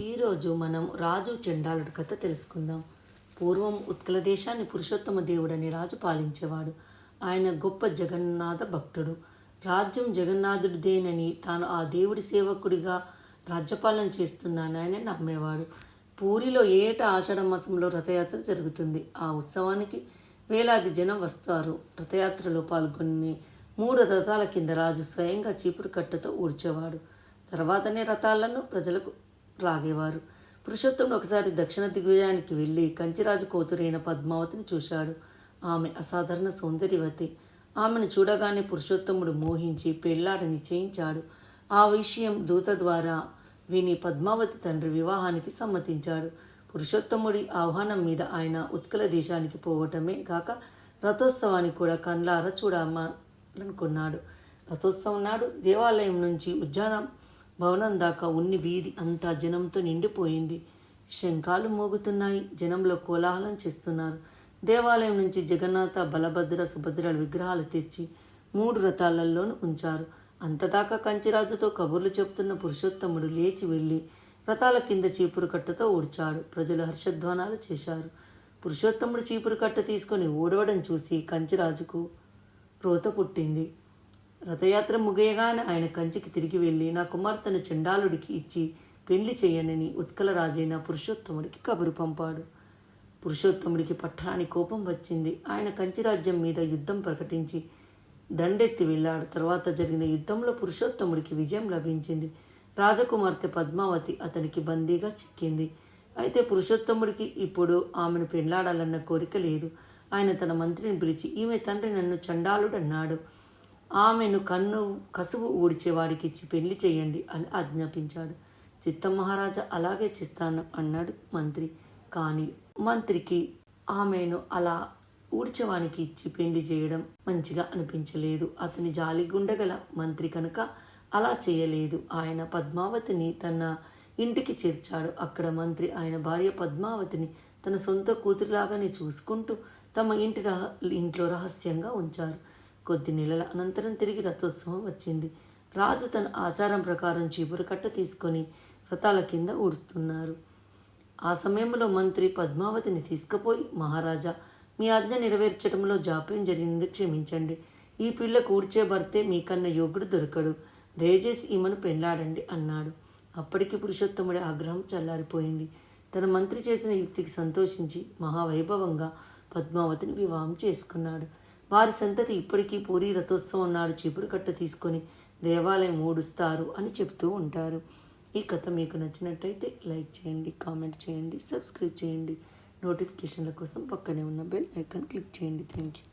ఈరోజు మనం రాజు చండాలుడి కథ తెలుసుకుందాం. పూర్వం ఉత్కల దేశాన్ని పురుషోత్తమ దేవుడని రాజు పాలించేవాడు. ఆయన గొప్ప జగన్నాథ భక్తుడు. రాజ్యం జగన్నాథుడిదేనని తాను ఆ దేవుడి సేవకుడిగా రాజ్యపాలన చేస్తున్నానని నమ్మేవాడు. పూరిలో ఏటా ఆషాఢ మాసంలో రథయాత్ర జరుగుతుంది. ఆ ఉత్సవానికి వేలాది జనం వస్తారు. రథయాత్రలో పాల్గొని మూడు రథాల కింద రాజు స్వయంగా చీపురు కట్టతో ఊడ్చేవాడు. తర్వాతనే రథాలను ప్రజలకు లాగేవారు పురుషోత్తముడు ఒకసారి దక్షిణ దిగ్విజయానికి వెళ్ళి కంచిరాజు కూతురైన పద్మావతిని చూశాడు. ఆమె అసాధారణ సౌందర్యవతి. ఆమెను చూడగానే పురుషోత్తముడు మోహించి పెళ్ళాడ నిశ్చయించాడు. ఆ విషయం దూత ద్వారా విని పద్మావతి తండ్రి వివాహానికి సమ్మతించాడు. పురుషోత్తముడి ఆహ్వానం మీద ఆయన ఉత్కల దేశానికి పోవటమే కాక రథోత్సవానికి కూడా కండ్లారా చూడమనుకున్నాడు రథోత్సవం నాడు దేవాలయం నుంచి ఉద్యాన భవనం దాకా ఉన్ని వీధి అంతా జనంతో నిండిపోయింది. శంఖాలు మోగుతున్నాయి. జనంలో కోలాహలం చేస్తున్నారు. దేవాలయం నుంచి జగన్నాథ బలభద్ర సుభద్రల విగ్రహాలు తెచ్చి మూడు రథాలలోనూ ఉంచారు. అంతదాకా కంచిరాజుతో కబుర్లు చెప్తున్న పురుషోత్తముడు లేచి వెళ్ళి రథాల కింద చీపురు కట్టతో ఊడ్చాడు. ప్రజలు హర్షధ్వానాలు చేశారు. పురుషోత్తముడు చీపురు కట్ట తీసుకొని ఊడవడం చూసి కంచిరాజుకు రోత పుట్టింది. రథయాత్ర ముగియగానే ఆయన కంచికి తిరిగి వెళ్ళి నా కుమార్తెను చండాలుడికి ఇచ్చి పెళ్ళి చేయనని ఉత్కల రాజైన పురుషోత్తముడికి కబురు పంపాడు. పురుషోత్తముడికి పట్టణాని కోపం వచ్చింది. ఆయన కంచి రాజ్యం మీద యుద్ధం ప్రకటించి దండెత్తి వెళ్ళాడు. తర్వాత జరిగిన యుద్ధంలో పురుషోత్తముడికి విజయం లభించింది. రాజకుమార్తె పద్మావతి అతనికి బందీగా చిక్కింది. అయితే పురుషోత్తముడికి ఇప్పుడు ఆమెను పెళ్ళాడాలన్న కోరిక లేదు. ఆయన తన మంత్రిని పిలిచి ఈమె తండ్రి నన్ను చండాలుడన్నాడు. అన్నాడు ఆమెను కన్ను కసువు ఊడ్చేవాడికి ఇచ్చి పెళ్ళి చేయండి అని ఆజ్ఞాపించాడు. చిత్తం మహారాజా అలాగే చేస్తాను అన్నాడు మంత్రి. కానీ మంత్రికి ఆమెను అలా ఊడ్చవానికి ఇచ్చి పెళ్ళి చేయడం మంచిగా అనిపించలేదు. అతని జాలిగుండగల మంత్రి కనుక అలా చేయలేదు. ఆయన పద్మావతిని తన ఇంటికి చేర్చాడు. అక్కడ మంత్రి ఆయన భార్య పద్మావతిని తన సొంత కూతురులాగానే చూసుకుంటూ తమ ఇంటి రహ ఇంట్లో రహస్యంగా ఉంచారు. కొద్ది నెలల అనంతరం తిరిగి రథోత్సవం వచ్చింది. రాజు తన ఆచారం ప్రకారం చీపురు కట్ట తీసుకొని రథాల కింద ఊడుస్తున్నారు. ఆ సమయంలో మంత్రి పద్మావతిని తీసుకుపోయి మహారాజా మీ ఆజ్ఞ నెరవేర్చడంలో జాప్యం జరిగినది క్షమించండి. ఈ పిల్లకు ఊడ్చే భర్తే మీకన్నా యోగుడు దొరకడు. దయచేసి ఈమెను పెండాడండి అన్నాడు. అప్పటికి పురుషోత్తముడి ఆగ్రహం చల్లారిపోయింది. తన మంత్రి చేసిన యుక్తికి సంతోషించి మహావైభవంగా పద్మావతిని వివాహం చేసుకున్నాడు. వారి సంతతి ఇప్పటికీ పూరి రథోత్సవం నాడు చీపురు కట్ట తీసుకొని దేవాలయం ఊడుస్తారు అని చెప్తూ ఉంటారు. ఈ కథ మీకు నచ్చినట్టయితే లైక్ చేయండి కామెంట్ చేయండి సబ్స్క్రైబ్ చేయండి. నోటిఫికేషన్ల కోసం పక్కనే ఉన్న బెల్ ఐకాన్ క్లిక్ చేయండి. Thank you.